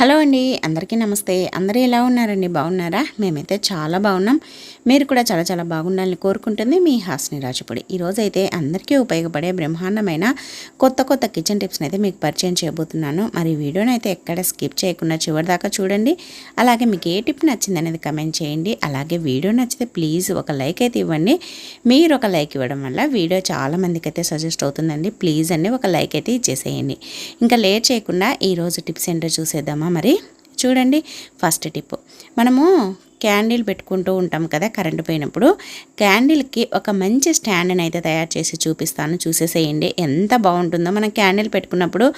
Hello అండి అందరికీ నమస్తే. అందరూ ఎలా ఉన్నారండి? బాగున్నారా? మేమైతే చాలా బాగున్నాం. మీరు కూడా చాలా చాలా బాగుండాలని కోరుకుంటుంది మీ హాస్ని రాజపూడి. ఈరోజు అయితే అందరికీ ఉపయోగపడే బ్రహ్మాండమైన కొత్త కొత్త కిచెన్ టిప్స్ని అయితే మీకు పరిచయం చేయబోతున్నాను. మరి వీడియోని అయితే ఎక్కడ స్కిప్ చేయకుండా చివరి దాకా చూడండి. అలాగే మీకు ఏ టిప్ నచ్చింది అనేది కమెంట్ చేయండి. అలాగే వీడియో నచ్చితే ప్లీజ్ ఒక లైక్ అయితే ఇవ్వండి. మీరు ఒక లైక్ ఇవ్వడం వల్ల వీడియో చాలా మందికి అయితే సజెస్ట్ అవుతుందండి. ప్లీజ్ అండి ఒక లైక్ అయితే ఇచ్చేసేయండి. ఇంకా లేట్ చేయకుండా ఈరోజు టిప్స్ ఏంటో చూసేద్దామా? మరి చూడండి ఫస్ట్ టిప్ మనము క్యాండిల్ పెట్టుకుంటూ ఉంటాం కదా కరెంటు పోయినప్పుడు. క్యాండిల్కి ఒక మంచి స్టాండ్ని అయితే తయారు చేసి చూపిస్తాను. చూసేసేయండి. ఎంత బాగుంటుందో. మనం క్యాండిల్ పెట్టుకున్నప్పుడు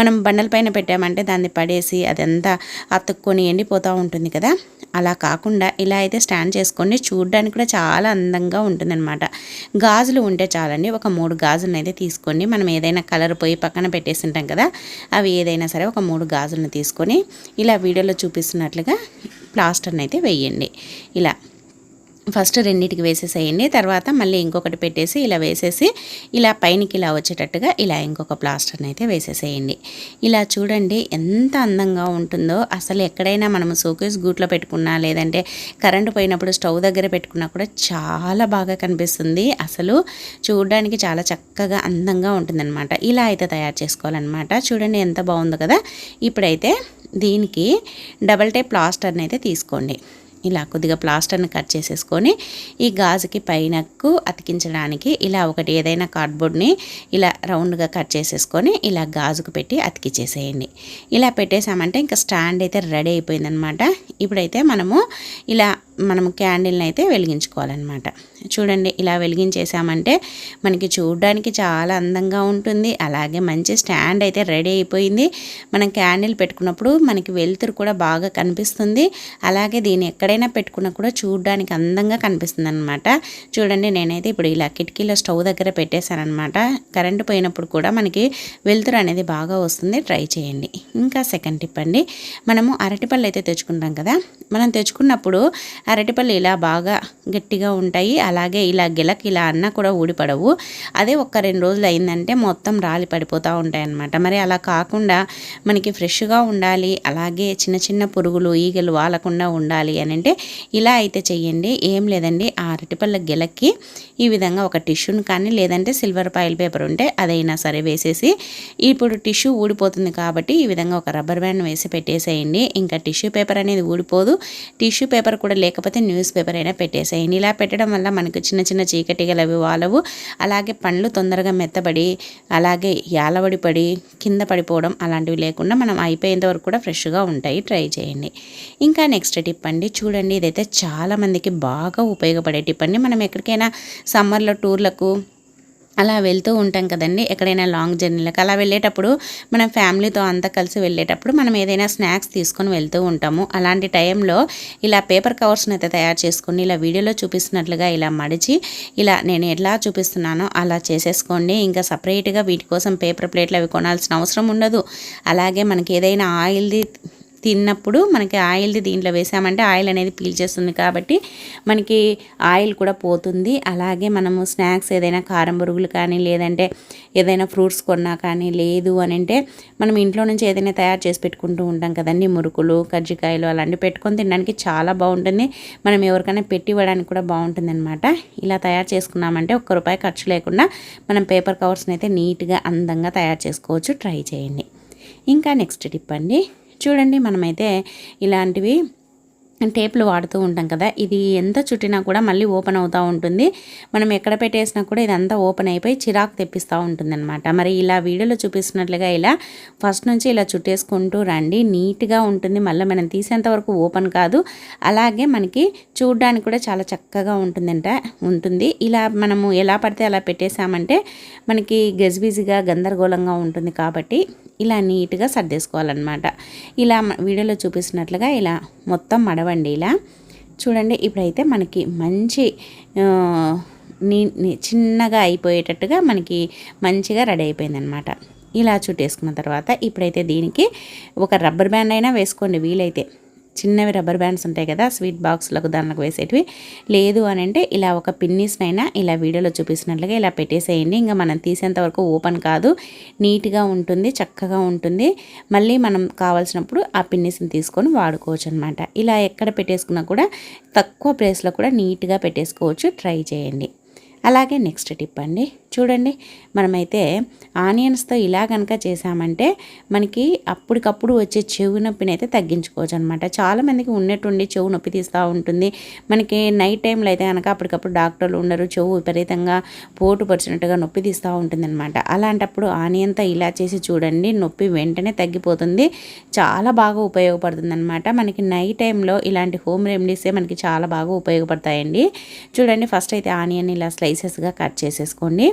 మనం బండల పైన పెట్టామంటే దాన్ని పడేసి అదంతా అతుక్కొని ఎండిపోతూ ఉంటుంది కదా. అలా కాకుండా ఇలా అయితే స్టాండ్ చేసుకోండి చూడడానికి కూడా చాలా అందంగా ఉంటుందన్నమాట. గాజులు ఉంటే చాలండి. ఒక మూడు గాజులను అయితే తీసుకోండి మనం ఏదైనా కలర్ పోయి పక్కన పెట్టేసి ఉంటాం కదా అవి ఏదైనా సరే ఒక మూడు గాజులను తీసుకొని ఇలా వీడియోలో చూపిస్తున్నట్లుగా ప్లాస్టర్ని అయితే వేయండి. ఇలా. ఫస్ట్ రెండింటికి వేసేసేయండి. తర్వాత మళ్ళీ ఇంకొకటి పెట్టేసి ఇలా వేసేసి ఇలా పైనకి ఇలా వచ్చేటట్టుగా ఇలా ఇంకొక ప్లాస్టర్ని అయితే వేసేసేయండి. ఇలా చూడండి ఎంత అందంగా ఉంటుందో. అసలు ఎక్కడైనా మనము సోకేస్ గూట్లో పెట్టుకున్నా లేదంటే కరెంటు పోయినప్పుడు స్టవ్ దగ్గర పెట్టుకున్నా కూడా చాలా బాగా కనిపిస్తుంది. అసలు చూడడానికి చాలా చక్కగా అందంగా ఉంటుందన్నమాట. ఇలా అయితే తయారు చేసుకోవాలన్నమాట. చూడండి ఎంత బాగుందో కదా. ఇప్పుడైతే దీనికి డబల్ టైప్ ప్లాస్టర్ని అయితే తీసుకోండి. ఇలా కొద్దిగా ప్లాస్టర్ని కట్ చేసేసుకొని ఈ గాజుకి పైనకు అతికించడానికి ఇలా ఒకటి ఏదైనా కార్డ్బోర్డ్ని ఇలా రౌండ్గా కట్ చేసేసుకొని ఇలా గాజుకు పెట్టి అతికిచ్చేసేయండి. ఇలా పెట్టేసామంటే ఇంకా స్టాండ్ అయితే రెడీ అయిపోయిందనమాట. ఇప్పుడైతే మనము ఇలా మనము క్యాండిల్ని అయితే వెలిగించుకోవాలన్నమాట. చూడండి ఇలా వెలిగించేసామంటే మనకి చూడడానికి చాలా అందంగా ఉంటుంది. అలాగే మంచి స్టాండ్ అయితే రెడీ అయిపోయింది. మనం క్యాండిల్ పెట్టుకున్నప్పుడు మనకి వెలుతురు కూడా బాగా కనిపిస్తుంది. అలాగే దీన్ని ఎక్కడైనా పెట్టుకున్నా కూడా చూడడానికి అందంగా కనిపిస్తుంది అనమాట చూడండి నేనైతే ఇప్పుడు ఇలా కిటికీలో స్టవ్ దగ్గర పెట్టేశానమాట కరెంటు పోయినప్పుడు కూడా మనకి వెలుతురు అనేది బాగా వస్తుంది. ట్రై చేయండి. ఇంకా సెకండ్ టిప్ అండి. మనము అరటిపళ్ళు అయితే తెచ్చుకుంటాం కదా. మనం తెచ్చుకున్నప్పుడు అరటిపళ్ళు ఇలా బాగా గట్టిగా ఉంటాయి. అలాగే ఇలా గిలకి ఇలా అన్నా కూడా ఊడిపడవు. అదే ఒక్క రెండు రోజులు అయిందంటే మొత్తం రాలి పడిపోతూ ఉంటాయి అన్నమాట మరి అలా కాకుండా మనకి ఫ్రెష్గా ఉండాలి అలాగే చిన్న చిన్న పురుగులు ఈగలు వాలకుండా ఉండాలి అని అంటే ఇలా అయితే చెయ్యండి. ఏం లేదండి ఆ అరటిపళ్ళ గిలకి ఈ విధంగా ఒక టిష్యూని కానీ లేదంటే సిల్వర్ పాయిల్ పేపర్ ఉంటే అదైనా సరే వేసేసి ఇప్పుడు టిష్యూ ఊడిపోతుంది కాబట్టి ఈ విధంగా ఒక రబ్బర్ బ్యాండ్ వేసి పెట్టేసేయండి. ఇంకా టిష్యూ పేపర్ అనేది ఊడిపోదు. టిష్యూ పేపర్ కూడా లేక లేకపోతే న్యూస్ పేపర్ అయినా పెట్టేసేయండి ఇలా పెట్టడం వల్ల మనకు చిన్న చిన్న చీకటిగలు అవి వాలవు. అలాగే పండ్లు తొందరగా మెత్తబడి అలాగే యాలవడి పడి కింద పడిపోవడం అలాంటివి లేకుండా మనం అయిపోయేంత వరకు కూడా ఫ్రెష్గా ఉంటాయి. ట్రై చేయండి. ఇంకా నెక్స్ట్ టిప్ అండి. చూడండి ఇదైతే చాలామందికి బాగా ఉపయోగపడే టిప్ అండి. మనం ఎక్కడికైనా సమ్మర్లో టూర్లకు అలా వెళ్తూ ఉంటాం కదండి ఎక్కడైనా లాంగ్ జర్నీలకు. అలా వెళ్ళేటప్పుడు మనం ఫ్యామిలీతో అంతా కలిసి వెళ్ళేటప్పుడు మనం ఏదైనా స్నాక్స్ తీసుకొని వెళ్తూ ఉంటాము. అలాంటి టైంలో ఇలా పేపర్ కవర్స్ని అయితే తయారు చేసుకొని ఇలా వీడియోలో చూపిస్తున్నట్లుగా ఇలా మడిచి ఇలా నేను ఎలా చూపిస్తున్నానో అలా చేసేసుకోండి. ఇంకా సపరేట్గా వీటి కోసం పేపర్ ప్లేట్లు అవి కొనాల్సిన అవసరం ఉండదు. అలాగే మనకి ఏదైనా ఆయిల్ది తిన్నప్పుడు మనకి ఆయిల్ది దీంట్లో వేసామంటే ఆయిల్ అనేది పీల్చేస్తుంది కాబట్టి మనకి ఆయిల్ కూడా పోతుంది. అలాగే మనము స్నాక్స్ ఏదైనా కారం బురుగులు కానీ లేదంటే ఏదైనా ఫ్రూట్స్ కొన్నా కానీ లేదు అని అంటే మనం ఇంట్లో నుంచి ఏదైనా తయారు చేసి పెట్టుకుంటూ ఉంటాం కదండి. మురుకులు కజ్జికాయలు అలాంటివి పెట్టుకొని తినడానికి చాలా బాగుంటుంది. మనం ఎవరికైనా పెట్టి ఇవ్వడానికి కూడా బాగుంటుంది అనమాట ఇలా తయారు చేసుకున్నామంటే ఒక్క రూపాయి ఖర్చు లేకుండా మనం పేపర్ కవర్స్ని అయితే నీట్గా అందంగా తయారు చేసుకోవచ్చు. ట్రై చేయండి. ఇంకా నెక్స్ట్ టిప్ అండి. చూడండి మనమైతే ఇలాంటివి టేపులు వాడుతూ ఉంటాం కదా. ఇది ఎంత చుట్టినా కూడా మళ్ళీ ఓపెన్ అవుతూ ఉంటుంది. మనం ఎక్కడ పెట్టేసినా కూడా ఇదంతా ఓపెన్ అయిపోయి చిరాకు తెప్పిస్తూ ఉంటుందన్నమాట. మరి ఇలా వీడియోలో చూపిస్తున్నట్లుగా ఇలా ఫస్ట్ నుంచి ఇలా చుట్టేసుకుంటూ రండి. నీట్గా ఉంటుంది. మళ్ళీ మనం తీసేంత వరకు ఓపెన్ కాదు. అలాగే మనకి చూడడానికి కూడా చాలా చక్కగా ఉంటుందంట ఉంటుంది. ఇలా మనము ఎలా పడితే అలా పెట్టేసామంటే మనకి గజిబిజిగా గందరగోళంగా ఉంటుంది కాబట్టి ఇలా నీట్గా సర్దేసుకోవాలన్నమాట. ఇలా వీడియోలో చూపిస్తున్నట్లుగా ఇలా మొత్తం మడవండి ఇలా. చూడండి ఇప్పుడైతే మనకి మంచి నీ చిన్నగా అయిపోయేటట్టుగా మనకి మంచిగా రెడీ అయిపోయిందనమాట ఇలా చుట్టేసుకున్న తర్వాత ఇప్పుడైతే దీనికి ఒక రబ్బర్ బ్యాండ్ అయినా వేసుకోండి వీలైతే. చిన్నవి రబ్బర్ బ్యాండ్స్ ఉంటాయి కదా స్వీట్ బాక్స్లకు దానిలకు వేసేటివి. లేదు అని అంటే ఇలా ఒక పిన్నీస్నైనా ఇలా వీడియోలో చూపిస్తున్నట్లుగా ఇలా పెట్టేసేయండి. ఇంకా మనం తీసేంత వరకు ఓపెన్ కాదు. నీట్గా ఉంటుంది చక్కగా ఉంటుంది. మళ్ళీ మనం కావాల్సినప్పుడు ఆ పిన్నీస్ని తీసుకొని వాడుకోవచ్చు అనమాట ఇలా ఎక్కడ పెట్టేసుకున్నా కూడా తక్కువ ప్లేస్లో కూడా నీట్గా పెట్టేసుకోవచ్చు. ట్రై చేయండి. అలాగే నెక్స్ట్ టిప్ అండి. చూడండి మనమైతే ఆనియన్స్తో ఇలా కనుక చేసామంటే మనకి అప్పటికప్పుడు వచ్చే చెవు నొప్పిని అయితే తగ్గించుకోవచ్చు అనమాట చాలామందికి ఉన్నట్టుండి చెవు నొప్పి తీస్తూ ఉంటుంది. మనకి నైట్ టైంలో అయితే కనుక అప్పటికప్పుడు డాక్టర్లు ఉండరు చెవు విపరీతంగా పోటు పరిచినట్టుగా నొప్పి తీస్తూ ఉంటుంది అనమాట అలాంటప్పుడు ఆనియన్తో ఇలా చేసి చూడండి నొప్పి వెంటనే తగ్గిపోతుంది. చాలా బాగా ఉపయోగపడుతుంది అనమాట మనకి నైట్ టైంలో ఇలాంటి హోమ్ రెమెడీసే మనకి చాలా బాగా ఉపయోగపడతాయండి. చూడండి ఫస్ట్ అయితే ఆనియన్ ఇలా స్లైసెస్గా కట్ చేసేసుకోండి.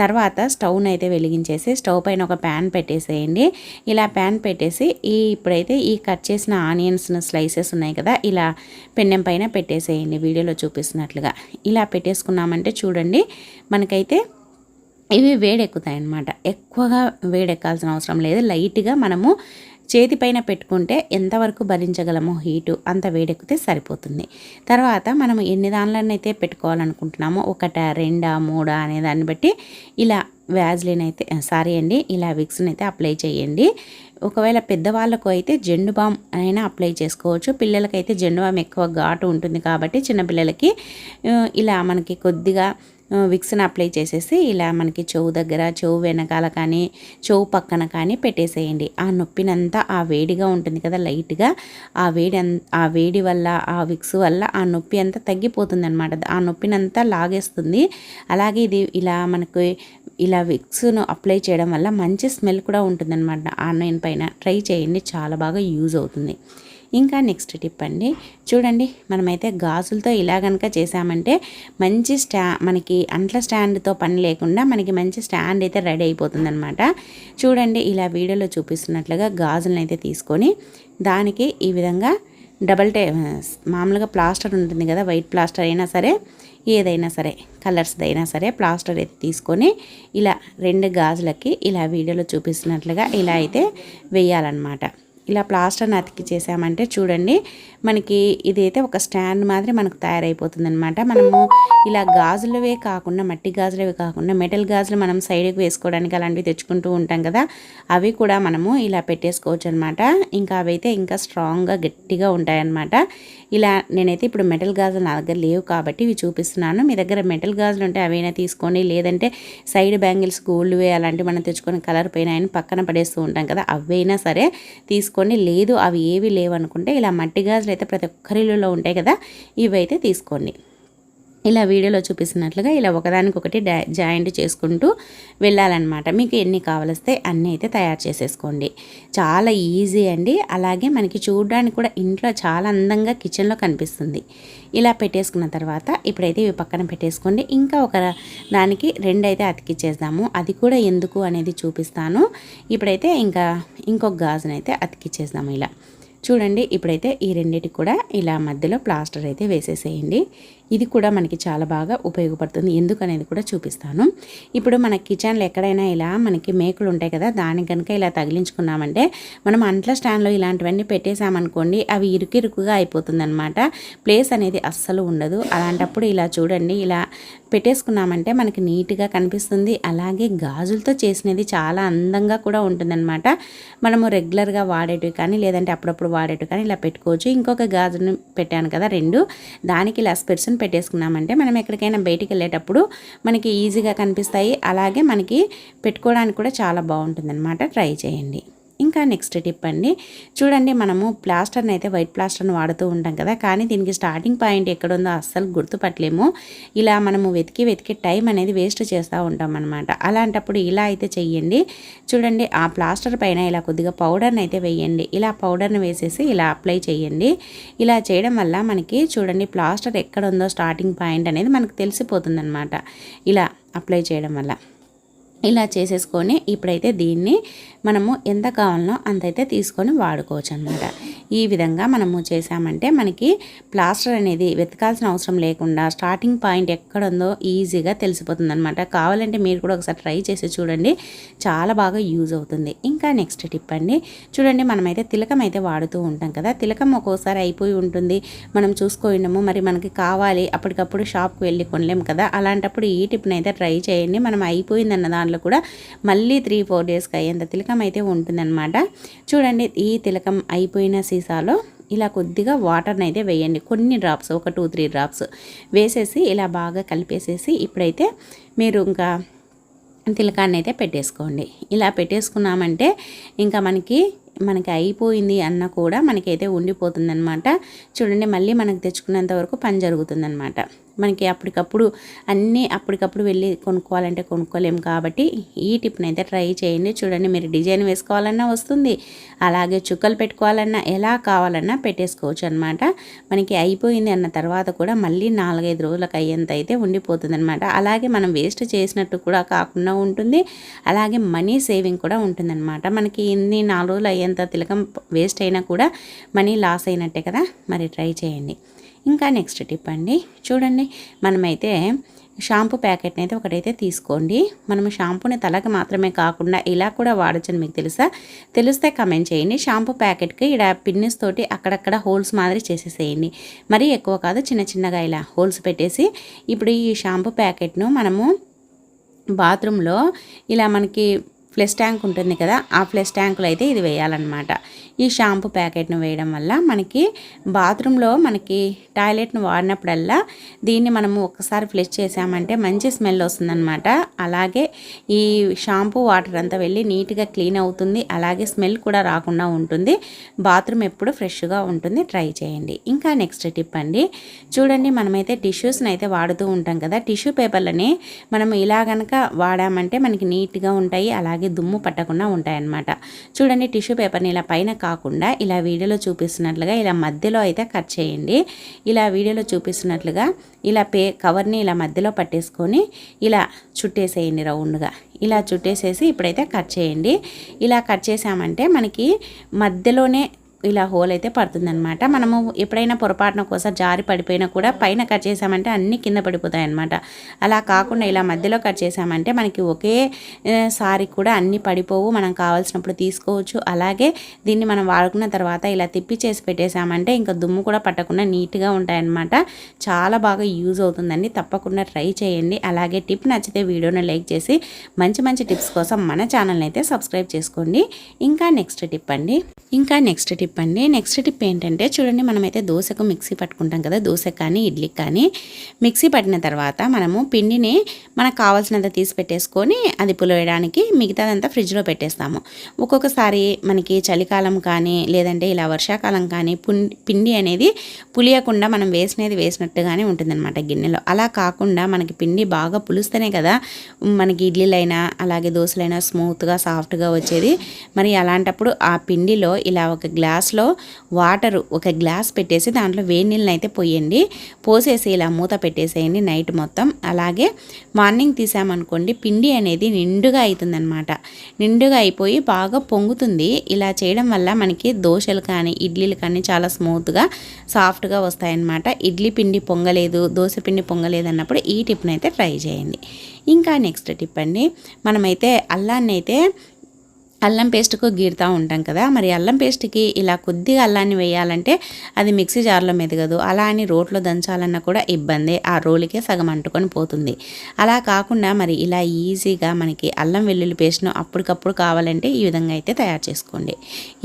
తర్వాత స్టవ్ని అయితే వెలిగించేసి స్టవ్ పైన ఒక ప్యాన్ పెట్టేసేయండి. ఇలా ప్యాన్ పెట్టేసి ఈ ఇప్పుడైతే ఈ కట్ చేసిన ఆనియన్స్ స్లైసెస్ ఉన్నాయి కదా ఇలా పెన్నెం పైన పెట్టేసేయండి వీడియోలో చూపిస్తున్నట్లుగా. ఇలా పెట్టేసుకున్నామంటే చూడండి మనకైతే ఇవి వేడెక్కుతాయి అన్నమాట ఎక్కువగా వేడెక్కాల్సిన అవసరం లేదు. లైట్గా మనము చేతిపైన పెట్టుకుంటే ఎంతవరకు భరించగలమో హీటు అంత వేడెక్కితే సరిపోతుంది. తర్వాత మనం ఎన్ని దానిలోనైతే పెట్టుకోవాలనుకుంటున్నామో ఒకట రెండా మూడా అనే దాన్ని బట్టి ఇలా వ్యాజ్లిన్ అయితే సారీ అండి ఇలా విక్స్ని అయితే అప్లై చేయండి. ఒకవేళ పెద్దవాళ్ళకు అయితే జెండు బామ్ అయినా అప్లై చేసుకోవచ్చు. పిల్లలకైతే జెండు బామ్ ఎక్కువ ఘాటు ఉంటుంది కాబట్టి చిన్నపిల్లలకి ఇలా మనకి కొద్దిగా విక్స్ని అప్లై చేసేసి ఇలా మనకి చెవు దగ్గర చెవు వెనకాల కానీ చెవు పక్కన కానీ పెట్టేసేయండి. ఆ నొప్పినంతా ఆ వేడిగా ఉంటుంది కదా లైట్గా ఆ వేడి ఆ వేడి వల్ల ఆ విక్స్ వల్ల ఆ నొప్పి అంతా తగ్గిపోతుంది అనమాట ఆ నొప్పినంతా లాగేస్తుంది. అలాగే ఇది ఇలా మనకు ఇలా విక్స్ను అప్లై చేయడం వల్ల మంచి స్మెల్ కూడా ఉంటుందన్నమాట. ఆన్లైన్ పైన ట్రై చేయండి. చాలా బాగా యూజ్ అవుతుంది. ఇంకా నెక్స్ట్ టిప్ అండి. చూడండి మనమైతే గాజులతో ఇలా కనుక చేసామంటే మంచి స్టా మనకి అంట్ల స్టాండ్తో పని లేకుండా మనకి మంచి స్టాండ్ అయితే రెడీ అయిపోతుందనమాట చూడండి ఇలా వీడియోలో చూపిస్తున్నట్లుగా గాజులను అయితే తీసుకొని దానికి ఈ విధంగా డబల్ టే మామూలుగా ప్లాస్టర్ ఉంటుంది కదా వైట్ ప్లాస్టర్ అయినా సరే ఏదైనా సరే కలర్స్ది అయినా సరే ప్లాస్టర్ అయితే తీసుకొని ఇలా రెండు గాజులకి ఇలా వీడియోలో చూపిస్తున్నట్లుగా ఇలా అయితే వేయాలన్నమాట. ఇలా ప్లాస్టర్ని అతికి చేసామంటే చూడండి మనకి ఇదైతే ఒక స్టాండ్ మాదిరి మనకు తయారైపోతుంది అనమాట మనము ఇలా గాజులవే కాకుండా మట్టి గాజులవే కాకుండా మెటల్ గాజులు మనం సైడ్కి వేసుకోవడానికి అలాంటివి తెచ్చుకుంటూ ఉంటాం కదా అవి కూడా మనము ఇలా పెట్టేసుకోవచ్చు అనమాట ఇంకా అవైతే ఇంకా స్ట్రాంగ్గా గట్టిగా ఉంటాయన్నమాట. ఇలా నేనైతే ఇప్పుడు మెటల్ గాజులు నా దగ్గర లేవు కాబట్టి ఇవి చూపిస్తున్నాను. మీ దగ్గర మెటల్ గాజులు ఉంటే అవైనా తీసుకోండి. లేదంటే సైడ్ బ్యాంగిల్స్ గోల్డ్వే అలాంటివి మనం తెచ్చుకొని కలర్ పైన పక్కన పడేస్తూ ఉంటాం కదా అవైనా సరే తీసుకొని లేదు అవి ఏవి లేవనుకుంటే ఇలా మట్టి గాజులు అయితే ప్రతి ఒక్కరిలో ఉంటాయి కదా ఇవైతే తీసుకోండి. ఇలా వీడియోలో చూపిస్తున్నట్లుగా ఇలా ఒకదానికొకటి జాయింట్ చేసుకుంటూ వెళ్ళాలన్నమాట. మీకు ఎన్ని కావలిస్తే అన్నీ అయితే తయారు చేసేసుకోండి. చాలా ఈజీ అండి. అలాగే మనకి చూడడానికి కూడా ఇంట్లో చాలా అందంగా కిచెన్లో కనిపిస్తుంది. ఇలా పెట్టేసుకున్న తర్వాత ఇప్పుడైతే ఇవి పక్కన పెట్టేసుకోండి. ఇంకా ఒక దానికి రెండు అయితే అతికిచ్చేద్దాము. అది కూడా ఎందుకు అనేది చూపిస్తాను. ఇప్పుడైతే ఇంకా ఇంకొక గాజునైతే అతికిచ్చేద్దాము ఇలా. చూడండి ఇప్పుడైతే ఈ రెండింటికి కూడా ఇలా మధ్యలో ప్లాస్టర్ అయితే వేసేసేయండి. ఇది కూడా మనకి చాలా బాగా ఉపయోగపడుతుంది. ఎందుకనేది కూడా చూపిస్తాను. ఇప్పుడు మన కిచెన్లో ఎక్కడైనా ఇలా మనకి మేకులు ఉంటాయి కదా దానికి కనుక ఇలా తగిలించుకున్నామంటే మనం అంట్ల స్టాండ్లో ఇలాంటివన్నీ పెట్టేసామనుకోండి అవి ఇరుకిరుకుగా అయిపోతుంది అనమాట ప్లేస్ అనేది అస్సలు ఉండదు. అలాంటప్పుడు ఇలా చూడండి ఇలా పెట్టేసుకున్నామంటే మనకి నీట్గా కనిపిస్తుంది. అలాగే గాజులతో చేసినది చాలా అందంగా కూడా ఉంటుందన్నమాట. మనము రెగ్యులర్గా వాడేటివి కానీ లేదంటే అప్పుడప్పుడు వాడేటివి కానీ ఇలా పెట్టుకోవచ్చు. ఇంకొక గాజుని పెట్టాను కదా రెండు. దానికి ఇలా స్పెర్సన్ పెట్టేసుకున్నామంటే మనం ఎక్కడికైనా బయటికి వెళ్ళేటప్పుడు మనకి ఈజీగా కనిపిస్తాయి. అలాగే మనకి పెట్టుకోవడానికి కూడా చాలా బాగుంటుంది ట్రై చేయండి. ఇంకా నెక్స్ట్ టిప్ అండి. చూడండి మనము ప్లాస్టర్ని అయితే వైట్ ప్లాస్టర్ని వాడుతూ ఉంటాం కదా కానీ దీనికి స్టార్టింగ్ పాయింట్ ఎక్కడుందో అస్సలు గుర్తుపట్టలేము. ఇలా మనము వెతికి వెతికి టైం అనేది వేస్ట్ చేస్తూ ఉంటాం అనమాట అలాంటప్పుడు ఇలా అయితే చెయ్యండి. చూడండి ఆ ప్లాస్టర్ పైన ఇలా కొద్దిగా పౌడర్ని అయితే వేయండి. ఇలా పౌడర్ని వేసేసి ఇలా అప్లై చేయండి ఇలా చేయడం వల్ల మనకి చూడండి ప్లాస్టర్ ఎక్కడ ఉందో స్టార్టింగ్ పాయింట్ అనేది మనకు తెలిసిపోతుంది ఇలా అప్లై చేయడం వల్ల. ఇలా చేసేసుకొని ఇప్పుడైతే దీన్ని మనము ఎంత కావాలనో అంతైతే తీసుకొని వాడుకోవచ్చు అనమాట ఈ విధంగా మనము చేసామంటే మనకి ప్లాస్టర్ అనేది వెతకాల్సిన అవసరం లేకుండా స్టార్టింగ్ పాయింట్ ఎక్కడ ఉందో ఈజీగా తెలిసిపోతుంది అనమాట కావాలంటే మీరు కూడా ఒకసారి ట్రై చేసి చూడండి. చాలా బాగా యూజ్ అవుతుంది. ఇంకా నెక్స్ట్ టిప్ అండి. చూడండి మనమైతే తిలకం అయితే వాడుతూ ఉంటాం కదా. తిలకం ఒక్కోసారి అయిపోయి ఉంటుంది. మనం చూసుకోండము. మరి మనకి కావాలి అప్పటికప్పుడు షాప్కి వెళ్ళి కొనలేము కదా. అలాంటప్పుడు ఈ టిప్ని అయితే ట్రై చేయండి. మనం అయిపోయిందన్న దాంట్లో కూడా మళ్ళీ త్రీ ఫోర్ డేస్కి అయ్యేంత తిలకం అయితే ఉంటుందన్నమాట. చూడండి ఈ తిలకం అయిపోయిన సీసాలో ఇలా కొద్దిగా వాటర్ని అయితే వేయండి. కొన్ని డ్రాప్స్ ఒక టూ త్రీ డ్రాప్స్ వేసేసి ఇలా బాగా కలిపేసేసి ఇప్పుడైతే మీరు ఇంకా తిలకాన్ని అయితే పెట్టేసుకోండి. ఇలా పెట్టేసుకున్నామంటే ఇంకా మనకి మనకి అయిపోయింది అన్న కూడా మనకైతే ఉండిపోతుందన్నమాట. చూడండి మళ్ళీ మనకు తెచ్చుకున్నంత వరకు పని జరుగుతుందన్నమాట. మనకి అప్పటికప్పుడు అన్నీ అప్పటికప్పుడు వెళ్ళి కొనుక్కోవాలంటే కొనుక్కోలేము కాబట్టి ఈ టిప్ని అయితే ట్రై చేయండి. చూడండి మీరు డిజైన్ వేసుకోవాలన్నా వస్తుంది. అలాగే చుక్కలు పెట్టుకోవాలన్నా ఎలా కావాలన్నా పెట్టేసుకోవచ్చు అనమాట మనకి అయిపోయింది అన్న తర్వాత కూడా మళ్ళీ నాలుగైదు రోజులకు అయ్యేంత అయితే ఉండిపోతుంది అనమాట అలాగే మనం వేస్ట్ చేసినట్టు కూడా కాకుండా ఉంటుంది. అలాగే మనీ సేవింగ్ కూడా ఉంటుందన్నమాట. మనకి ఇన్ని నాలుగు రోజులు అయ్యేంత తిలకం వేస్ట్ అయినా కూడా మనీ లాస్ అయినట్టే కదా. మరి ట్రై చేయండి. ఇంకా నెక్స్ట్ టిప్ అండి. చూడండి మనమైతే షాంపూ ప్యాకెట్ని అయితే ఒకటైతే తీసుకోండి. మనం షాంపూని తలకి మాత్రమే కాకుండా ఇలా కూడా వాడచ్చని మీకు తెలుసా? తెలిస్తే కమెంట్ చేయండి. షాంపూ ప్యాకెట్కి ఇక్కడ పిన్నిస్ తోటి అక్కడక్కడ హోల్స్ మాదిరి చేసేసేయండి. మరీ ఎక్కువ కాదు చిన్న చిన్నగా ఇలా హోల్స్ పెట్టేసి ఇప్పుడు ఈ షాంపూ ప్యాకెట్ను మనము బాత్రూంలో ఇలా మనకి ఫ్లెష్ ట్యాంక్ ఉంటుంది కదా ఆ ఫ్లెష్ ట్యాంకులో అయితే ఇది వేయాలన్నమాట. ఈ షాంపూ ప్యాకెట్ను వేయడం వల్ల మనకి బాత్రూంలో మనకి టాయిలెట్ను వాడినప్పుడల్లా దీన్ని మనము ఒక్కసారి ఫ్లెష్ చేసామంటే మంచి స్మెల్ వస్తుందన్నమాట. అలాగే ఈ షాంపూ వాటర్ అంతా వెళ్ళి నీట్గా క్లీన్ అవుతుంది అలాగే స్మెల్ కూడా రాకుండా ఉంటుంది. బాత్రూమ్ ఎప్పుడు ఫ్రెష్గా ఉంటుంది ట్రై చేయండి. ఇంకా నెక్స్ట్ టిప్ అండి చూడండి మనమైతే టిష్యూస్ని అయితే వాడుతూ ఉంటాం కదా టిష్యూ పేపర్లని మనం ఇలా కనుక వాడామంటే మనకి నీట్గా ఉంటాయి అలాగే దుమ్ము పట్టకుండా ఉంటాయన్నమాట. చూడండి టిష్యూ పేపర్ని ఇలా పైన కాకుండా ఇలా వీడియోలో చూపిస్తున్నట్లుగా ఇలా మధ్యలో అయితే కట్ చేయండి. ఇలా వీడియోలో చూపిస్తున్నట్లుగా ఇలా పే కవర్ని ఇలా మధ్యలో పట్టేసుకొని ఇలా చుట్టేసేయండి రౌండ్గా. ఇలా చుట్టేసేసి ఇప్పుడైతే కట్ చేయండి. ఇలా కట్ చేసామంటే మనకి మధ్యలోనే ఇలా హోల్ అయితే పడుతుందనమాట మనము ఎప్పుడైనా పొరపాటున కోసం జారి పడిపోయినా కూడా పైన కట్ చేసామంటే అన్నీ కింద పడిపోతాయి అనమాట అలా కాకుండా ఇలా మధ్యలో కట్ చేసామంటే మనకి ఒకే సారి కూడా అన్నీ పడిపోవు. మనం కావాల్సినప్పుడు తీసుకోవచ్చు. అలాగే దీన్ని మనం వాడుకున్న తర్వాత ఇలా తిప్పి చేసి పెట్టేసామంటే ఇంకా దుమ్ము కూడా పట్టకుండా నీట్గా ఉంటాయన్నమాట. చాలా బాగా యూజ్ అవుతుందండి. తప్పకుండా ట్రై చేయండి. అలాగే టిప్ నచ్చితే వీడియోని లైక్ చేసి మంచి మంచి టిప్స్ కోసం మన ఛానల్ని అయితే సబ్స్క్రైబ్ చేసుకోండి. ఇంకా నెక్స్ట్ టిప్ అండి. ఇంకా నెక్స్ట్ టిప్ టిప్ అండి నెక్స్ట్ టిప్ ఏంటంటే చూడండి మనమైతే దోశకు మిక్సీ పట్టుకుంటాం కదా దోశ కానీ ఇడ్లీకి కానీ. మిక్సీ పట్టిన తర్వాత మనము పిండిని మనకు కావాల్సినంత తీసి పెట్టేసుకొని అది పులియడానికి మిగతాదంతా ఫ్రిడ్జ్లో పెట్టేస్తాము. ఒక్కొక్కసారి మనకి చలికాలం కానీ లేదంటే ఇలా వర్షాకాలం కానీ పిండి అనేది పులియకుండా మనం వేసినది వేసినట్టుగానే ఉంటుందన్నమాట గిన్నెలో. అలా కాకుండా మనకి పిండి బాగా పులుస్తేనే కదా మనకి ఇడ్లీలైనా అలాగే దోశలైనా స్మూత్గా సాఫ్ట్గా వచ్చేది. మరి అలాంటప్పుడు ఆ పిండిలో ఇలా ఒక గ్లాస్ గ్లాస్లో వాటర్ ఒక గ్లాస్ పెట్టేసి దాంట్లో వేడి నీళ్ళని అయితే పోయండి. పోసేసి ఇలా మూత పెట్టేసేయండి నైట్ మొత్తం. అలాగే మార్నింగ్ తీసామనుకోండి పిండి అనేది నిండుగా అవుతుందన్నమాట నిండుగా అయిపోయి బాగా పొంగుతుంది. ఇలా చేయడం వల్ల మనకి దోశలు కానీ ఇడ్లీలు కానీ చాలా స్మూత్గా సాఫ్ట్గా వస్తాయన్నమాట. ఇడ్లీ పిండి పొంగలేదు దోశ పిండి పొంగలేదు అన్నప్పుడు ఈ టిప్ని అయితే ట్రై చేయండి. ఇంకా నెక్స్ట్ టిప్ అండి. మనమైతే అల్లాన్ని అయితే అల్లం పేస్ట్కు గీరుతూ ఉంటాం కదా మరి అల్లం పేస్ట్కి ఇలా కొద్దిగా అల్లాన్ని వేయాలంటే అది మిక్సీ జార్లో మెదగదు. అలా అని రోట్లో దంచాలన్నా కూడా ఇబ్బంది. ఆ రోలుకే సగం అంటుకొని పోతుంది. అలా కాకుండా మరి ఇలా ఈజీగా మనకి అల్లం వెల్లుల్లి పేస్ట్ను అప్పటికప్పుడు కావాలంటే ఈ విధంగా అయితే తయారు చేసుకోండి.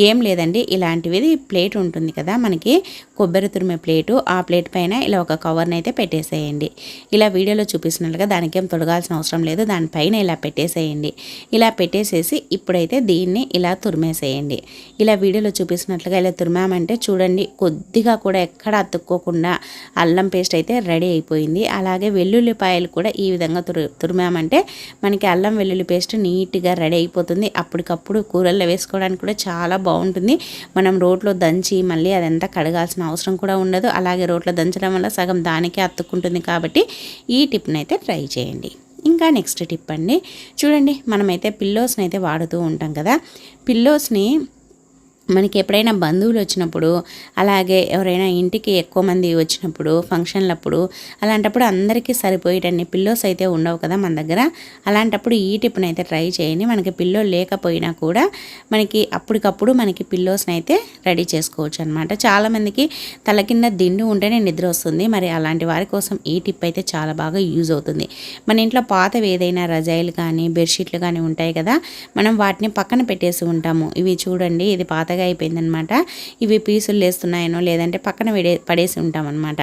ఏం లేదండి ఇలాంటివి ప్లేట్ ఉంటుంది కదా మనకి కొబ్బరి తురిమే ప్లేటు. ఆ ప్లేట్ పైన ఇలా ఒక కవర్ని అయితే పెట్టేసేయండి. ఇలా వీడియోలో చూపిస్తున్నట్లుగా దానికేం తొడగాల్సిన అవసరం లేదు. దానిపైన ఇలా పెట్టేసేయండి. ఇలా పెట్టేసేసి ఇప్పుడైతే దీన్ని ఇలా తురిమేసేయండి. ఇలా వీడియోలో చూపిస్తున్నట్లుగా ఇలా తురిమామంటే చూడండి కొద్దిగా కూడా ఎక్కడ అతుక్కోకుండా అల్లం పేస్ట్ అయితే రెడీ అయిపోయింది. అలాగే వెల్లుల్లిపాయలు కూడా ఈ విధంగా తురు తురిమామంటే మనకి అల్లం వెల్లుల్లి పేస్ట్ నీట్గా రెడీ అయిపోతుంది. అప్పటికప్పుడు కూరల్లో వేసుకోవడానికి కూడా చాలా బాగుంటుంది. మనం రోట్లో దంచి మళ్ళీ అదంతా కడగాల్సిన అవసరం కూడా ఉండదు. అలాగే రోట్లో దంచడం వల్ల సగం దానికే అతుక్కుంటుంది కాబట్టి ఈ టిప్ని అయితే ట్రై చేయండి. ఇంకా నెక్స్ట్ టిప్ అండి. చూడండి మనమైతే పిల్లోస్ని అయితే వాడుతూ ఉంటాం కదా. పిల్లోస్ని మనకి ఎప్పుడైనా బంధువులు వచ్చినప్పుడు అలాగే ఎవరైనా ఇంటికి ఎక్కువ మంది వచ్చినప్పుడు ఫంక్షన్లప్పుడు అలాంటప్పుడు అందరికీ సరిపోయేటన్ని పిల్లోస్ అయితే ఉండవు కదా మన దగ్గర. అలాంటప్పుడు ఈ టిప్ని అయితే ట్రై చేయండి. మనకి పిల్లో లేకపోయినా కూడా మనకి అప్పటికప్పుడు మనకి పిల్లోస్ని అయితే రెడీ చేసుకోవచ్చు అనమాట చాలామందికి తల కింద దిండు ఉంటేనే నిద్ర వస్తుంది. మరి అలాంటి వారి కోసం ఈ టిప్ అయితే చాలా బాగా యూజ్ అవుతుంది. మన ఇంట్లో పాతవి ఏదైనా రజాయిలు కానీ బెడ్షీట్లు కానీ ఉంటాయి కదా మనం వాటిని పక్కన పెట్టేసి ఉంటాము. ఇవి చూడండి ఇది పాత మెత్తగా అయిపోయిందనమాట. ఇవి పీసులు లేస్తున్నాయనో లేదంటే పక్కన పడే పడేసి ఉంటామన్నమాట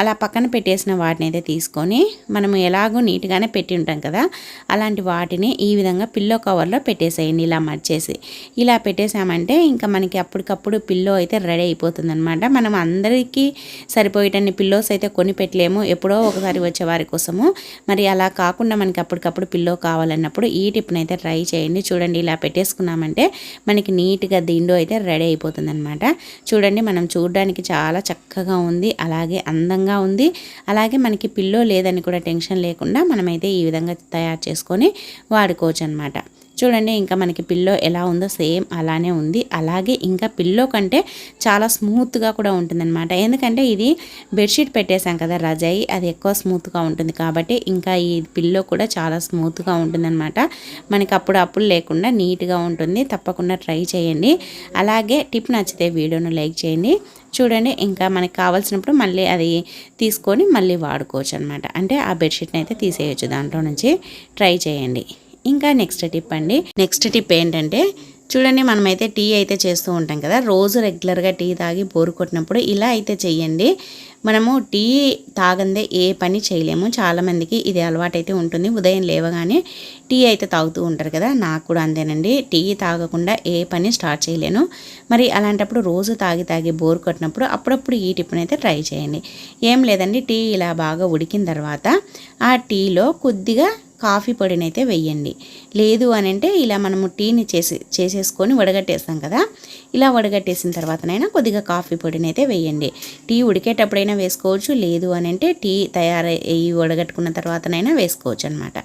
అలా పక్కన పెట్టేసిన వాటిని అయితే తీసుకొని మనం ఎలాగో నీట్గానే పెట్టి ఉంటాం కదా అలాంటి వాటిని ఈ విధంగా పిల్లో కవర్లో పెట్టేసేయండి ఇలా మర్చేసి. ఇలా పెట్టేసామంటే ఇంకా మనకి అప్పటికప్పుడు పిల్లో అయితే రెడీ అయిపోతుంది అనమాట మనం అందరికీ సరిపోయేటన్ని పిల్లోస్ అయితే కొని పెట్టలేము. ఎప్పుడో ఒకసారి వచ్చే వారి కోసము. మరి అలా కాకుండా మనకి అప్పటికప్పుడు పిల్లో కావాలన్నప్పుడు ఈ టిప్ని అయితే ట్రై చేయండి. చూడండి ఇలా పెట్టేసుకున్నామంటే మనకి నీట్గా దిండు అయితే రెడీ అయిపోతుంది అనమాట చూడండి మనం చూడడానికి చాలా చక్కగా ఉంది అలాగే అందంగా ఉంది. అలాగే మనకి పిల్లో లేదని కూడా టెన్షన్ లేకుండా మనమైతే ఈ విధంగా తయారు చేసుకొని వాడుకోవచ్చు అనమాట చూడండి ఇంకా మనకి పిల్లో ఎలా ఉందో సేమ్ అలానే ఉంది. అలాగే ఇంకా పిల్లో కంటే చాలా స్మూత్గా కూడా ఉంటుందన్నమాట. ఎందుకంటే ఇది బెడ్షీట్ పెట్టేశాం కదా రజాయి అది ఎక్కువ స్మూత్గా ఉంటుంది కాబట్టి ఇంకా ఈ పిల్లో కూడా చాలా స్మూత్గా ఉంటుందన్నమాట. మనకి అప్పుడు అప్పులు లేకుండా నీట్గా ఉంటుంది. తప్పకుండా ట్రై చేయండి. అలాగే టిప్ నచ్చితే వీడియోను లైక్ చేయండి. చూడండి ఇంకా మనకి కావాల్సినప్పుడు మళ్ళీ అది తీసుకొని మళ్ళీ వాడుకోవచ్చు అనమాట అంటే ఆ బెడ్షీట్ని అయితే తీసేయచ్చు దాంట్లో నుంచి. ట్రై చేయండి. ఇంకా నెక్స్ట్ టిప్ అండి. నెక్స్ట్ టిప్ ఏంటంటే చూడండి మనమైతే టీ అయితే చేస్తూ ఉంటాం కదా రోజు రెగ్యులర్గా టీ తాగి బోరు కొట్టినప్పుడు ఇలా అయితే చెయ్యండి మనము టీ తాగందే ఏ పని చేయలేము. చాలామందికి ఇది అలవాటైతే ఉంటుంది. ఉదయం లేవగానే టీ అయితే తాగుతూ ఉంటారు కదా నాకు కూడా అంతేనండి. టీ తాగకుండా ఏ పని స్టార్ట్ చేయలేను. మరి అలాంటప్పుడు రోజు తాగి తాగి బోర్ కొట్టినప్పుడు అప్పుడప్పుడు ఈ టిప్ని అయితే ట్రై చేయండి. ఏం లేదండి టీ ఇలా బాగా ఉడికిన తర్వాత ఆ టీలో కొద్దిగా కాఫీ పొడినైతే వెయ్యండి. లేదు అని అంటే ఇలా మనము టీని చేసి చేసేసుకొని వడగట్టేస్తాం కదా. ఇలా వడగట్టేసిన తర్వాతనైనా కొద్దిగా కాఫీ పొడిని అయితే వేయండి. టీ ఉడికేటప్పుడైనా వేసుకోవచ్చు లేదు అని అంటే టీ తయారయ్యి వడగట్టుకున్న తర్వాతనైనా వేసుకోవచ్చు అనమాట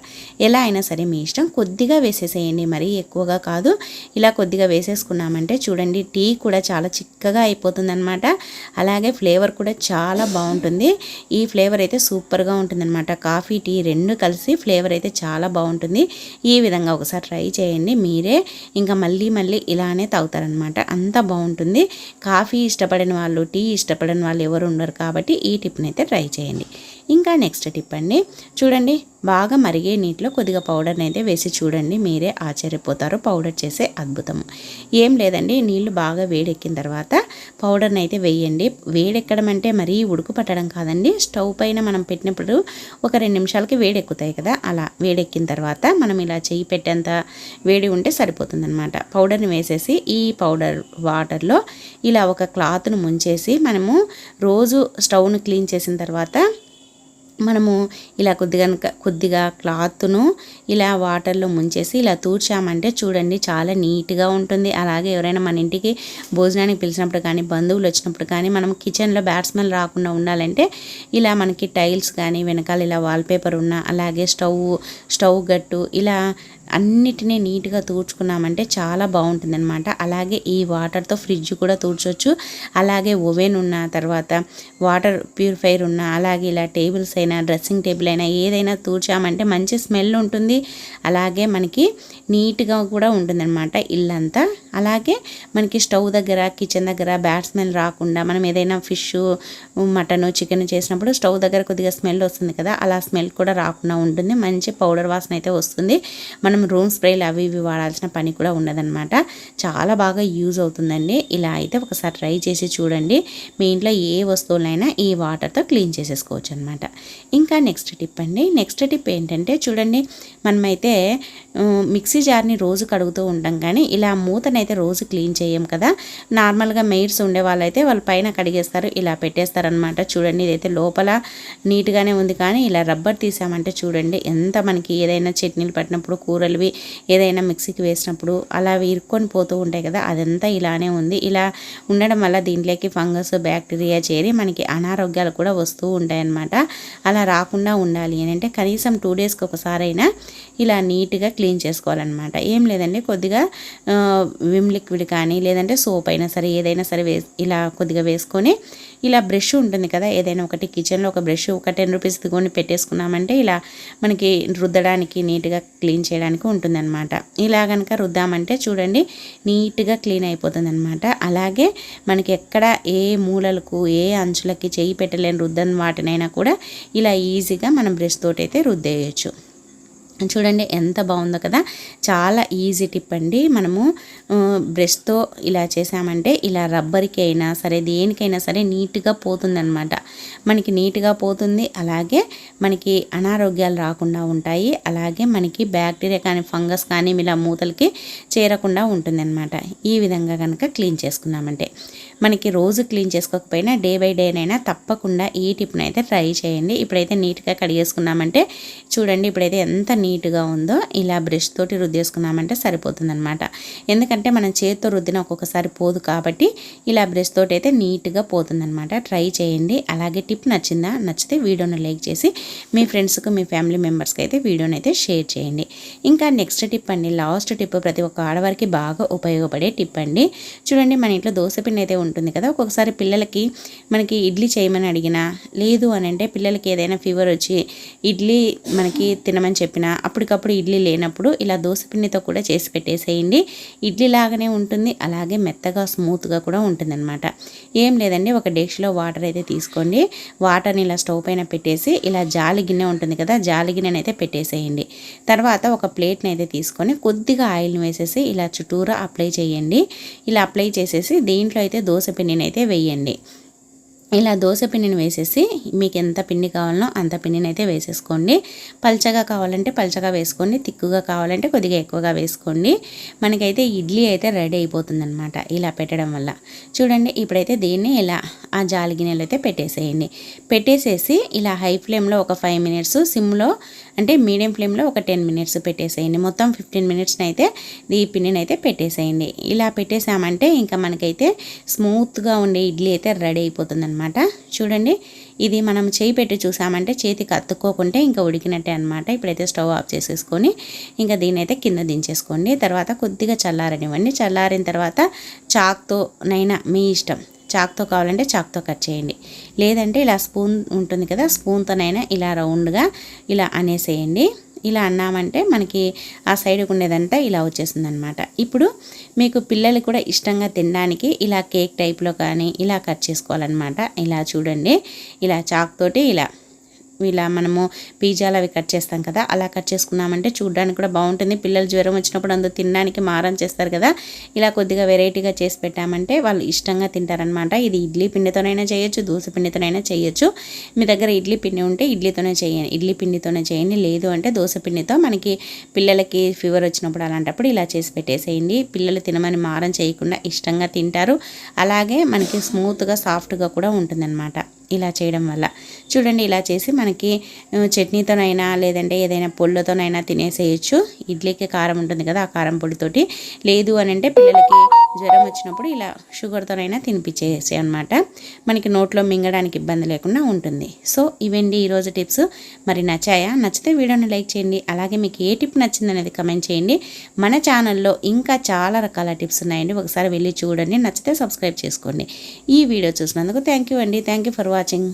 ఎలా అయినా సరే మీ ఇష్టం. కొద్దిగా వేసేసేయండి మరీ ఎక్కువగా కాదు. ఇలా కొద్దిగా వేసేసుకున్నామంటే చూడండి టీ కూడా చాలా చిక్కగా అయిపోతుందన్నమాట అలాగే ఫ్లేవర్ కూడా చాలా బాగుంటుంది. ఈ ఫ్లేవర్ అయితే సూపర్గా ఉంటుందన్నమాట కాఫీ టీ రెండు కలిసి ఫ్లేవర్ అయితే చాలా బాగుంటుంది. ఈ విధంగా ఒకసారి ట్రై చేయండి. మీరే ఇంకా మళ్ళీ మళ్ళీ ఇలానే తాగుతారనమాట అంత బాగుంటుంది. కాఫీ ఇష్టపడిన వాళ్ళు టీ ఇష్టపడిన వాళ్ళు ఎవరు ఉండరు కాబట్టి ఈ టిప్ని అయితే ట్రై చేయండి. ఇంకా నెక్స్ట్ టిప్ అండి. చూడండి బాగా మరిగే నీటిలో కొద్దిగా పౌడర్ని అయితే వేసి చూడండి మీరే ఆశ్చర్యపోతారు. పౌడర్ చేసే అద్భుతం. ఏం లేదండి నీళ్ళు బాగా వేడెక్కిన తర్వాత పౌడర్ని అయితే వేయండి. వేడెక్కడం అంటే మరీ ఉడుకు పట్టడం కాదండి. స్టవ్ పైన మనం పెట్టినప్పుడు ఒక రెండు నిమిషాలకి వేడెక్కుతాయి కదా అలా వేడెక్కిన తర్వాత మనం ఇలా చేయి పెట్టేంత వేడి ఉంటే సరిపోతుంది అనమాట పౌడర్ని వేసేసి ఈ పౌడర్ వాటర్లో ఇలా ఒక క్లాత్ను ముంచేసి మనము రోజు స్టవ్ను క్లీన్ చేసిన తర్వాత మనము ఇలా కొద్దిగా కొద్దిగా క్లాత్ను ఇలా వాటర్లో ముంచేసి ఇలా తూడ్చామంటే చూడండి చాలా నీట్గా ఉంటుంది. అలాగే ఎవరైనా మన ఇంటికి భోజనానికి పిలిచినప్పుడు కానీ బంధువులు వచ్చినప్పుడు కానీ మనం కిచెన్లో బ్యాట్స్మెన్ రాకుండా ఉండాలంటే ఇలా మనకి టైల్స్ కానీ వెనకాల ఇలా వాల్పేపర్ ఉన్న అలాగే స్టవ్ స్టవ్ గట్టు ఇలా అన్నిటినీ నీట్గా తూడ్చుకున్నామంటే చాలా బాగుంటుంది అనమాట అలాగే ఈ వాటర్తో ఫ్రిడ్జ్ కూడా తూడ్చొచ్చు. అలాగే ఓవెన్ ఉన్న తర్వాత వాటర్ ప్యూరిఫైర్ ఉన్న అలాగే ఇలా టేబుల్స్ అయినా డ్రెస్సింగ్ టేబుల్ అయినా ఏదైనా తూడ్చామంటే మంచి స్మెల్ ఉంటుంది. అలాగే మనకి నీట్గా కూడా ఉంటుందన్నమాట ఇల్లంతా. అలాగే మనకి స్టవ్ దగ్గర కిచెన్ దగ్గర బ్యాడ్ స్మెల్ రాకుండా మనం ఏదైనా ఫిష్ మటన్ చికెన్ చేసినప్పుడు స్టవ్ దగ్గర కొద్దిగా స్మెల్ వస్తుంది కదా అలా స్మెల్ కూడా రాకుండా ఉంటుంది. మంచి పౌడర్ వాసన అయితే వస్తుంది. మనం రూమ్ స్ప్రేలు అవి ఇవి వాడాల్సిన పని కూడా ఉండదన్నమాట. చాలా బాగా యూజ్ అవుతుందండి. ఇలా అయితే ఒకసారి ట్రై చేసి చూడండి. మీ ఇంట్లో ఏ వస్తువులైనా ఈ వాటర్తో క్లీన్ చేసేసుకోవచ్చు అనమాట ఇంకా నెక్స్ట్ టిప్ అండి. నెక్స్ట్ టిప్ ఏంటంటే చూడండి మనమైతే మిక్సీ జార్ని రోజు కడుగుతూ ఉంటాం కానీ ఇలా మూతనైతే రోజు క్లీన్ చేయం కదా. నార్మల్గా మెయిడ్స్ ఉండే వాళ్ళైతే వాళ్ళు పైన కడిగేస్తారు ఇలా పెట్టేస్తారనమాట చూడండి ఇదైతే లోపల నీట్గానే ఉంది కానీ ఇలా రబ్బర్ తీసామంటే చూడండి ఎంత మనకి ఏదైనా చట్నీలు పట్టినప్పుడు కూరలువి ఏదైనా మిక్సీకి వేసినప్పుడు అలా ఇరుక్కొని పోతూ ఉంటాయి కదా అదంతా ఇలానే ఉంది. ఇలా ఉండడం వల్ల దీంట్లోకి ఫంగస్ బ్యాక్టీరియా చేరి మనకి అనారోగ్యాలు కూడా వస్తూ ఉంటాయన్నమాట. అలా రాకుండా ఉండాలి అని అంటే కనీసం టూ డేస్కి ఒకసారైనా ఇలా నీట్గా క్లీన్ చేసుకోవాలన్నమాట. ఏం లేదండి కొద్దిగా విమ్ లిక్విడ్ కానీ లేదంటే సోప్ అయినా సరే ఏదైనా సరే వే ఇలా కొద్దిగా వేసుకొని ఇలా బ్రష్ ఉంటుంది కదా ఏదైనా ఒకటి కిచెన్లో ఒక బ్రష్ ఒక టెన్ రూపీస్ దిగొని పెట్టేసుకున్నామంటే ఇలా మనకి రుద్దడానికి నీట్గా క్లీన్ చేయడానికి ఉంటుందన్నమాట. ఇలా కనుక రుద్దామంటే చూడండి నీట్గా క్లీన్ అయిపోతుంది అనమాట అలాగే మనకి ఎక్కడ ఏ మూలలకు ఏ అంచులకి చేయి పెట్టలేని రుద్దని వాటినైనా కూడా ఇలా ఈజీగా మనం బ్రష్ తోటైతే రుద్దేయచ్చు. చూడండి ఎంత బాగుందో కదా. చాలా ఈజీ టిప్ అండి. మనము బ్రష్తో ఇలా చేసామంటే ఇలా రబ్బర్కి అయినా సరే దేనికైనా సరే నీట్గా పోతుందనమాట మనకి నీట్గా పోతుంది. అలాగే మనకి అనారోగ్యాలు రాకుండా ఉంటాయి. అలాగే మనకి బ్యాక్టీరియా కానీ ఫంగస్ కానీ ఇలా మూతలకి చేరకుండా ఉంటుందన్నమాట. ఈ విధంగా కనుక క్లీన్ చేసుకున్నామంటే. మనకి రోజు క్లీన్ చేసుకోకపోయినా డే బై డేనైనా తప్పకుండా ఈ టిప్ని అయితే ట్రై చేయండి. ఇప్పుడైతే నీట్గా కడిగేసుకున్నామంటే చూడండి ఇప్పుడైతే ఎంత నీట్గా ఉందో ఇలా బ్రష్ తోటి రుద్దేసుకున్నామంటే సరిపోతుందనమాట ఎందుకంటే మనం చేతితో రుద్దిన ఒక్కొక్కసారి పోదు కాబట్టి ఇలా బ్రష్ తోటి అయితే నీట్గా పోతుందనమాట ట్రై చేయండి. అలాగే టిప్ నచ్చిందా? నచ్చితే వీడియోను లైక్ చేసి మీ ఫ్రెండ్స్కు మీ ఫ్యామిలీ మెంబర్స్కి అయితే వీడియోని అయితే షేర్ చేయండి. ఇంకా నెక్స్ట్ టిప్ అండి. లాస్ట్ టిప్ ప్రతి ఒక్క ఆడవారికి బాగా ఉపయోగపడే టిప్ అండి. చూడండి మన ఇంట్లో దోశపిండి అయితే ఉంటుంది ఉంటుంది కదా. ఒక్కొక్కసారి పిల్లలకి మనకి ఇడ్లీ చేయమని అడిగినా లేదు అని అంటే పిల్లలకి ఏదైనా ఫీవర్ వచ్చి ఇడ్లీ మనకి తినమని చెప్పినా అప్పటికప్పుడు ఇడ్లీ లేనప్పుడు ఇలా దోశపిండితో కూడా చేసి పెట్టేసేయండి. ఇడ్లీ లాగానే ఉంటుంది అలాగే మెత్తగా స్మూత్గా కూడా ఉంటుంది అనమాట ఏం లేదండి ఒక డేక్షలో వాటర్ అయితే తీసుకోండి. వాటర్ని ఇలా స్టవ్ పైన పెట్టేసి ఇలా జాలి గిన్నె ఉంటుంది కదా జాలి గిన్నెని అయితే పెట్టేసేయండి. తర్వాత ఒక ప్లేట్ని అయితే తీసుకొని కొద్దిగా ఆయిల్ని వేసేసి ఇలా చుట్టూరా అప్లై చేయండి. ఇలా అప్లై చేసేసి దీంట్లో అయితే దోశ దోశ పిండిని అయితే వేయండి. ఇలా దోశ పిండిని వేసేసి మీకు ఎంత పిండి కావాలనో అంత పిండిని అయితే వేసేసుకోండి. పల్చగా కావాలంటే పల్చగా వేసుకోండి. తిక్కుగా కావాలంటే కొద్దిగా ఎక్కువగా వేసుకోండి. మనకైతే ఇడ్లీ అయితే రెడీ అయిపోతుందనమాట ఇలా పెట్టడం వల్ల. చూడండి ఇప్పుడైతే దీన్ని ఇలా ఆ జాలి గిన్నెలు అయితే పెట్టేసేయండి. పెట్టేసేసి ఇలా హై ఫ్లేమ్లో ఒక ఫైవ్ మినిట్స్ సిమ్లో అంటే మీడియం ఫ్లేమ్లో ఒక టెన్ మినిట్స్ పెట్టేసేయండి. మొత్తం ఫిఫ్టీన్ మినిట్స్ని అయితే ఈ పిండిని అయితే పెట్టేసేయండి. ఇలా పెట్టేసామంటే ఇంకా మనకైతే స్మూత్గా ఉండే ఇడ్లీ అయితే రెడీ అయిపోతుంది చూడండి ఇది మనం చేయి పెట్టి చూసామంటే చేతికి అత్తుకోకుంటే ఇంకా ఉడికినట్టే అనమాట ఇప్పుడైతే స్టవ్ ఆఫ్ చేసేసుకొని ఇంకా దీని అయితే కింద దించేసుకోండి. తర్వాత కొద్దిగా చల్లారనివ్వండి. చల్లారిన తర్వాత చాక్తోనైనా మీ ఇష్టం. చాక్తో కావాలంటే చాక్తో కట్ చేయండి. లేదంటే ఇలా స్పూన్ ఉంటుంది కదా స్పూన్తోనైనా ఇలా రౌండ్గా ఇలా అనేసేయండి. ఇలా అన్నామంటే మనకి ఆ సైడ్కి ఉండేదంతా ఇలా వచ్చేసింది అనమాట ఇప్పుడు మీకు పిల్లలు కూడా ఇష్టంగా తినడానికి ఇలా కేక్ టైప్లో కానీ ఇలా కట్ చేసుకోవాలన్నమాట. ఇలా చూడండి. ఇలా చాక్ తోటి ఇలా ఇలా మనము పిజ్జాలు అవి కట్ చేస్తాం కదా అలా కట్ చేసుకున్నామంటే చూడడానికి కూడా బాగుంటుంది. పిల్లలు జ్వరం వచ్చినప్పుడు అందులో తినడానికి మారం చేస్తారు కదా ఇలా కొద్దిగా వెరైటీగా చేసి పెట్టామంటే వాళ్ళు ఇష్టంగా తింటారనమాట ఇది ఇడ్లీ పిండితోనైనా చేయొచ్చు దోశ పిండితోనైనా చేయొచ్చు. మీ దగ్గర ఇడ్లీ పిండి ఉంటే ఇడ్లీతోనే చేయండి ఇడ్లీ పిండితోనే చేయండి. లేదు అంటే దోశ పిండితో మనకి పిల్లలకి ఫీవర్ వచ్చినప్పుడు అలాంటప్పుడు ఇలా చేసి పెట్టేసేయండి. పిల్లలు తినమని మారం చేయకుండా ఇష్టంగా తింటారు. అలాగే మనకి స్మూత్గా సాఫ్ట్గా కూడా ఉంటుందన్నమాట. ఇలా చేయడం వల్ల. చూడండి ఇలా చేసి మనకి చట్నీతోనైనా లేదంటే ఏదైనా పొళ్ళతోనైనా తినేసేయచ్చు. ఇడ్లీకి కారం ఉంటుంది కదా ఆ కారం పొడితోటి. లేదు అని అంటే పిల్లలకి జ్వరం వచ్చినప్పుడు ఇలా షుగర్తోనైనా తినిపించేసే అనమాట మనకి నోట్లో మింగడానికి ఇబ్బంది లేకుండా ఉంటుంది. సో ఇవండి ఈరోజు టిప్స్. మరి నచ్చాయా? నచ్చితే వీడియోని లైక్ చేయండి. అలాగే మీకు ఏ టిప్ నచ్చింది అనేది కమెంట్ చేయండి. మన ఛానల్లో ఇంకా చాలా రకాల టిప్స్ ఉన్నాయండి. ఒకసారి వెళ్ళి చూడండి. నచ్చితే సబ్స్క్రైబ్ చేసుకోండి. ఈ వీడియో చూసినందుకు థ్యాంక్ యూ అండి. Thank you for watching.